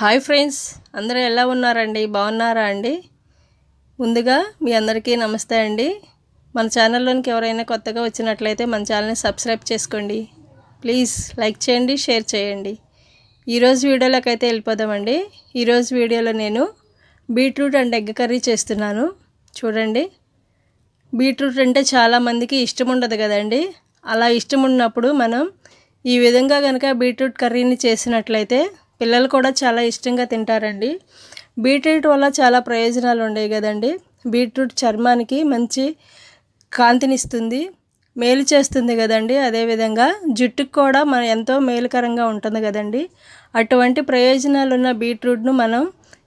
Hi friends అందరూ ఎలా ఉన్నారండి? బాగున్నారా అండి? ముందుగా మీ అందరికీ నమస్తే అండి. మన ఛానల్లోనికి ఎవరైనా కొత్తగా వచ్చినట్లయితే మన ఛానల్ని సబ్స్క్రైబ్ చేసుకోండి. ప్లీజ్ లైక్ చేయండి షేర్ చేయండి. ఈరోజు వీడియోలోకి అయితే వెళ్ళిపోదామండి. ఈరోజు వీడియోలో నేను బీట్రూట్ అండ్ ఎగ్ కర్రీ చేస్తున్నాను. చూడండి. బీట్రూట్ అంటే చాలామందికి ఇష్టం ఉండదు కదండి. అలా ఇష్టం ఉన్నప్పుడు మనం ఈ విధంగా కనుక బీట్రూట్ కర్రీని చేసినట్లయితే పిల్లలు కూడా చాలా ఇష్టంగా తింటారండి. బీట్రూట్ వల్ల చాలా ప్రయోజనాలు ఉన్నాయి కదండి. బీట్రూట్ చర్మానికి మంచి కాంతినిస్తుంది మేలు చేస్తుంది కదండి. అదేవిధంగా జుట్టుకు కూడా మన ఎంతో మేలుకరంగా ఉంటుంది కదండి. అటువంటి ప్రయోజనాలు ఉన్న బీట్రూట్ను మనం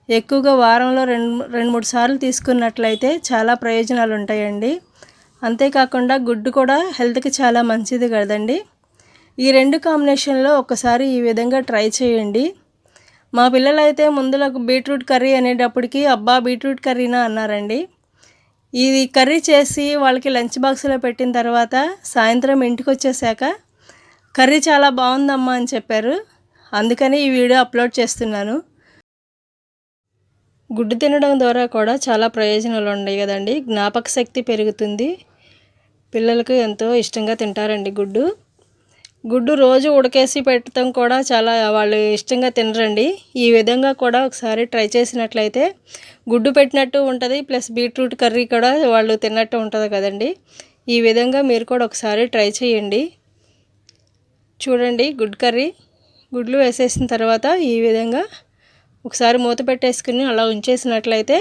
ఎక్కువగా వారంలో రెండు రెండు మూడు సార్లు తీసుకున్నట్లయితే చాలా ప్రయోజనాలు ఉంటాయండి. అంతేకాకుండా గుడ్డు కూడా హెల్త్కి చాలా మంచిది కదండి. ఈ రెండు కాంబినేషన్లో ఒకసారి ఈ విధంగా ట్రై చేయండి. మా పిల్లలైతే ముందులకు బీట్రూట్ కర్రీ అనేటప్పటికి అబ్బా బీట్రూట్ కర్రీనా? అన్నారండి. ఇది కర్రీ చేసి వాళ్ళకి లంచ్ బాక్స్లో పెట్టిన తర్వాత సాయంత్రం ఇంటికి వచ్చేసాక కర్రీ చాలా బాగుందమ్మా అని చెప్పారు. అందుకని ఈ వీడియో అప్లోడ్ చేస్తున్నాను. గుడ్డు తినడం ద్వారా కూడా చాలా ప్రయోజనాలు ఉన్నాయి కదండి. జ్ఞాపక శక్తి పెరుగుతుంది. పిల్లలకు ఎంతో ఇష్టంగా తింటారండి గుడ్డు. గుడ్డు రోజు ఉడకేసి పెట్టడం కూడా చాలా వాళ్ళు ఇష్టంగా తినరండి. ఈ విధంగా కూడా ఒకసారి ట్రై చేసినట్లయితే గుడ్డు పెట్టినట్టు ఉంటుంది ప్లస్ బీట్రూట్ కర్రీ కూడా వాళ్ళు తిన్నట్టు ఉంటుంది కదండి. ఈ విధంగా మీరు కూడా ఒకసారి ట్రై చేయండి. చూడండి గుడ్ కర్రీ. గుడ్లు వేసేసిన తర్వాత ఈ విధంగా ఒకసారి మూత పెట్టేసుకుని అలా ఉంచేసినట్లయితే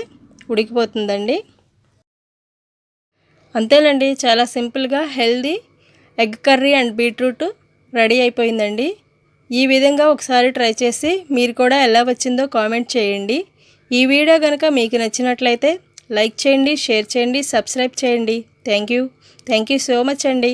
ఉడికిపోతుందండి. అంతేనండి చాలా సింపుల్గా healthy egg curry and beetroot ready అయిపోయిందండి. ఈ విధంగా ఒకసారి ట్రై చేసి మీరు కూడా ఎలా వచ్చిందో కామెంట్ చేయండి. ఈ వీడియో కనుక మీకు నచ్చినట్లయితే లైక్ చేయండి షేర్ చేయండి సబ్స్క్రైబ్ చేయండి. Thank you. Thank you so much అండి.